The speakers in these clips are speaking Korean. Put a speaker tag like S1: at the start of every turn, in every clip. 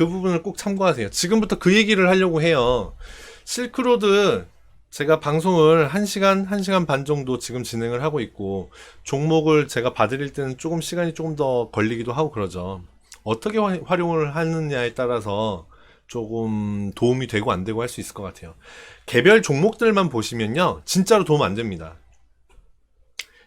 S1: 그 부분을 꼭 참고하세요. 지금부터 그 얘기를 하려고 해요. 실크로드 제가 방송을 1시간, 1시간 반 정도 지금 진행을 하고 있고 종목을 제가 봐드릴 때는 조금 시간이 조금 더 걸리기도 하고 그러죠. 어떻게 화- 활용을 하느냐에 따라서 조금 도움이 되고 안 되고 할 수 있을 것 같아요. 개별 종목들만 보시면요. 진짜로 도움 안 됩니다.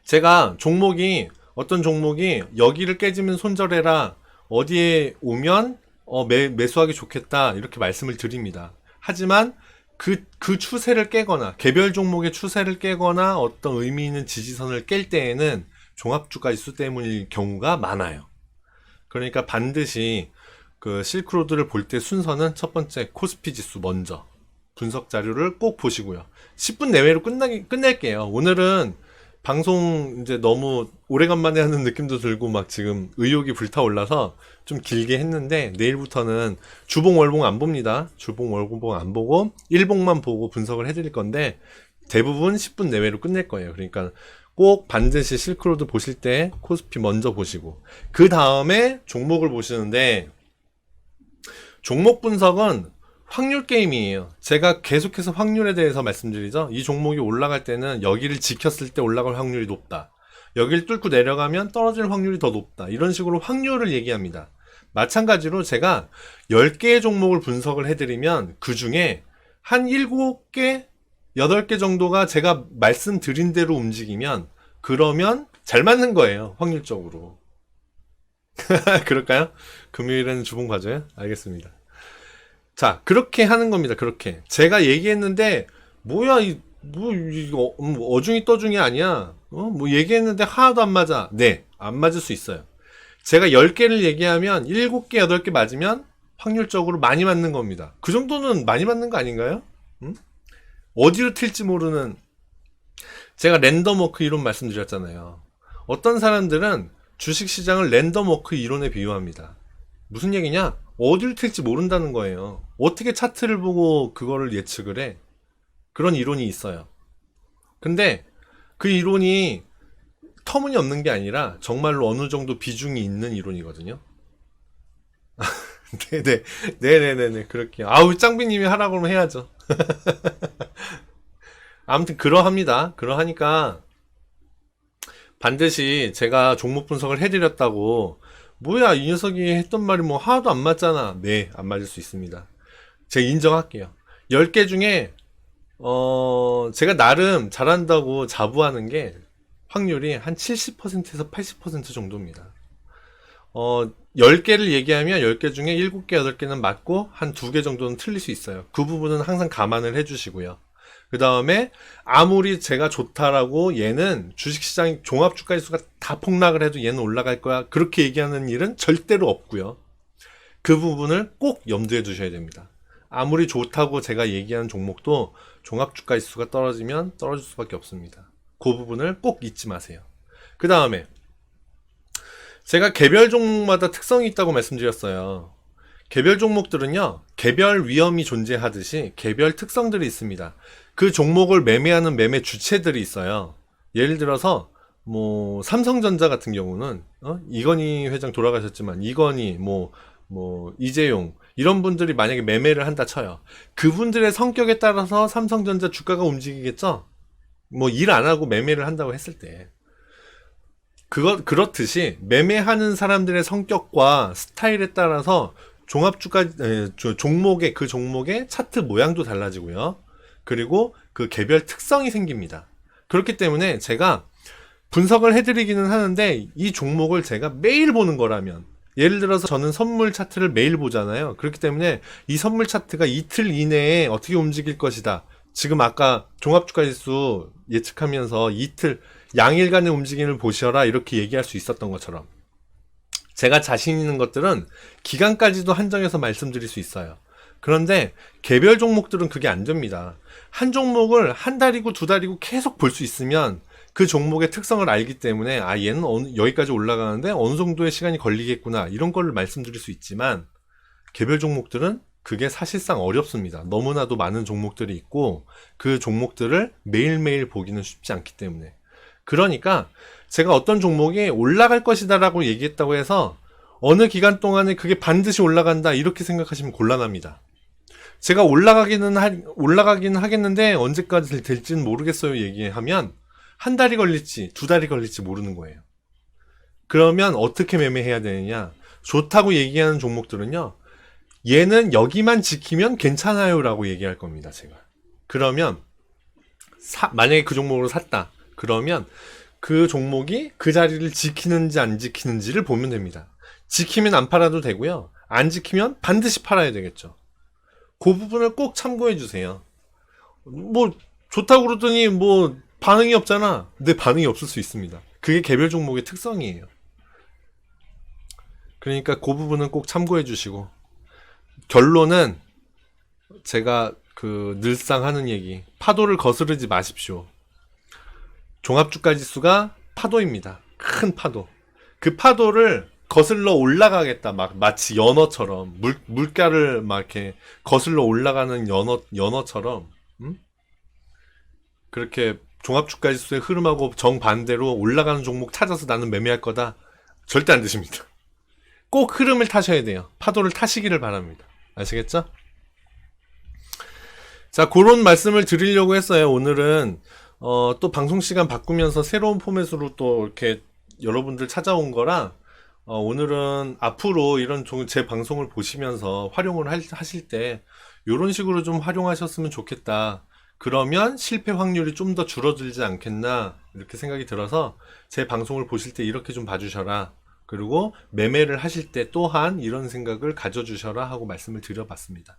S1: 제가 종목이 어떤 종목이 여기를 깨지면 손절해라 어디에 오면 어, 매, 매수하기 좋겠다 이렇게 말씀을 드립니다. 하지만 그, 그 추세를 깨거나 개별 종목의 추세를 깨거나 어떤 의미 있는 지지선을 깰 때에는 종합주가 지수 때문일 경우가 많아요. 그러니까 반드시 그 실크로드를 볼 때 순서는 첫 번째 코스피 지수 먼저 분석 자료를 꼭 보시고요. 10분 내외로 끝나기 끝낼게요. 오늘은 방송 이제 너무 오래간만에 하는 느낌도 들고 막 지금 의욕이 불타올라서 좀 길게 했는데 내일부터는 주봉 월봉 안 봅니다. 주봉 월봉 안 보고 일봉만 보고 분석을 해드릴 건데 대부분 10분 내외로 끝낼 거예요. 그러니까 꼭 반드시 실크로드 보실 때 코스피 먼저 보시고 그 다음에 종목을 보시는데 종목 분석은 확률 게임이에요. 제가 계속해서 확률에 대해서 말씀드리죠. 이 종목이 올라갈 때는 여기를 지켰을 때 올라갈 확률이 높다. 여기를 뚫고 내려가면 떨어질 확률이 더 높다. 이런 식으로 확률을 얘기합니다. 마찬가지로 제가 10개의 종목을 분석을 해드리면 그 중에 한 7개, 8개 정도가 제가 말씀드린 대로 움직이면 그러면 잘 맞는 거예요. 확률적으로. 그럴까요? 금요일에는 주봉 봐줘요? 알겠습니다. 자, 그렇게 하는 겁니다. 그렇게. 제가 얘기했는데, 뭐야, 이, 뭐, 이거, 음, 어중이 떠중이 아니야. 어, 뭐, 얘기했는데 하나도 안 맞아. 네, 안 맞을 수 있어요. 제가 10개를 얘기하면 7개, 8개 맞으면 확률적으로 많이 맞는 겁니다. 그 정도는 많이 맞는 거 아닌가요? 음? 어디로 튈지 모르는, 제가 랜덤워크 이론 말씀드렸잖아요. 어떤 사람들은 주식시장을 랜덤워크 이론에 비유합니다. 무슨 얘기냐? 어디를 튈지 모른다는 거예요. 어떻게 차트를 보고 그거를 예측을 해? 그런 이론이 있어요. 근데 그 이론이 터무니없는 게 아니라 정말로 어느 정도 비중이 있는 이론이거든요. 네네. 네네네네. 그렇게요. 아우, 짱비님이 하라고 그러면 해야죠. 아무튼 그러합니다. 그러하니까 반드시 제가 종목 분석을 해드렸다고 뭐야 이 녀석이 했던 말이 뭐 하나도 안 맞잖아. 네 안 맞을 수 있습니다. 제가 인정할게요. 10개 중에 어 제가 나름 잘한다고 자부하는 게 확률이 한 70%에서 80% 정도입니다. 어 10개를 얘기하면 10개 중에 7개 8개는 맞고 한 2개 정도는 틀릴 수 있어요. 그 부분은 항상 감안을 해주시고요 그 다음에 아무리 제가 좋다라고 얘는 주식시장 종합 주가 지수가 다 폭락을 해도 얘는 올라갈 거야 그렇게 얘기하는 일은 절대로 없고요. 그 부분을 꼭 염두에 두셔야 됩니다. 아무리 좋다고 제가 얘기하는 종목도 종합 주가 지수가 떨어지면 떨어질 수밖에 없습니다. 그 부분을 꼭 잊지 마세요. 그 다음에 제가 개별 종목마다 특성이 있다고 말씀드렸어요. 개별 종목들은요, 개별 위험이 존재하듯이 개별 특성들이 있습니다. 그 종목을 매매하는 매매 주체들이 있어요. 예를 들어서 뭐 삼성전자 같은 경우는 어? 이건희 회장 돌아가셨지만 이건희 뭐뭐 이재용 이런 분들이 만약에 매매를 한다 쳐요. 그분들의 성격에 따라서 삼성전자 주가가 움직이겠죠. 뭐 일 안 하고 매매를 한다고 했을 때 그것 그렇듯이 매매하는 사람들의 성격과 스타일에 따라서 종합주가 종목의 그 종목의 차트 모양도 달라지고요. 그리고 그 개별 특성이 생깁니다. 그렇기 때문에 제가 분석을 해드리기는 하는데 이 종목을 제가 매일 보는 거라면 예를 들어서 저는 선물 차트를 매일 보잖아요. 그렇기 때문에 이 선물 차트가 이틀 이내에 어떻게 움직일 것이다. 지금 아까 종합주가지수 예측하면서 이틀 양일간의 움직임을 보셔라 이렇게 얘기할 수 있었던 것처럼 제가 자신 있는 것들은 기간까지도 한정해서 말씀드릴 수 있어요. 그런데 개별 종목들은 그게 안 됩니다. 한 종목을 한 달이고 두 달이고 계속 볼 수 있으면 그 종목의 특성을 알기 때문에 아 얘는 어느, 여기까지 올라가는데 어느 정도의 시간이 걸리겠구나 이런 거를 말씀드릴 수 있지만 개별 종목들은 그게 사실상 어렵습니다. 너무나도 많은 종목들이 있고 그 종목들을 매일매일 보기는 쉽지 않기 때문에 그러니까 제가 어떤 종목이 올라갈 것이다라고 얘기했다고 해서 어느 기간 동안에 그게 반드시 올라간다 이렇게 생각하시면 곤란합니다. 제가 올라가기는 하, 올라가긴 하겠는데 언제까지 될지는 모르겠어요 얘기하면 한 달이 걸릴지 두 달이 걸릴지 모르는 거예요. 그러면 어떻게 매매해야 되느냐? 좋다고 얘기하는 종목들은요. 얘는 여기만 지키면 괜찮아요라고 얘기할 겁니다, 제가. 그러면 사- 만약에 그 종목으로 샀다. 그러면 그 종목이 그 자리를 지키는지 안 지키는지를 보면 됩니다. 지키면 안 팔아도 되고요. 안 지키면 반드시 팔아야 되겠죠. 그 부분을 꼭 참고해 주세요. 뭐 좋다고 그러더니 뭐 반응이 없잖아. 근데 반응이 없을 수 있습니다. 그게 개별 종목의 특성이에요. 그러니까 그 부분은 꼭 참고해 주시고 결론은 제가 그 늘상 하는 얘기 파도를 거스르지 마십시오. 종합주가 지수가 파도입니다. 큰 파도. 그 파도를 거슬러 올라가겠다. 막 마치 연어처럼 물 물가를 막 이렇게 거슬러 올라가는 연어 연어처럼 음? 그렇게 종합주가 지수의 흐름하고 정반대로 올라가는 종목 찾아서 나는 매매할 거다. 절대 안 되십니다. 꼭 흐름을 타셔야 돼요. 파도를 타시기를 바랍니다. 아시겠죠? 자, 그런 말씀을 드리려고 했어요. 오늘은 어, 또 방송 시간 바꾸면서 새로운 포맷으로 또 이렇게 여러분들 찾아온 거라 어, 오늘은 앞으로 이런 종- 제 방송을 보시면서 활용을 할- 하실 때 이런 식으로 좀 활용하셨으면 좋겠다. 그러면 실패 확률이 좀 더 줄어들지 않겠나 이렇게 생각이 들어서 제 방송을 보실 때 이렇게 좀 봐주셔라. 그리고 매매를 하실 때 또한 이런 생각을 가져주셔라 하고 말씀을 드려봤습니다.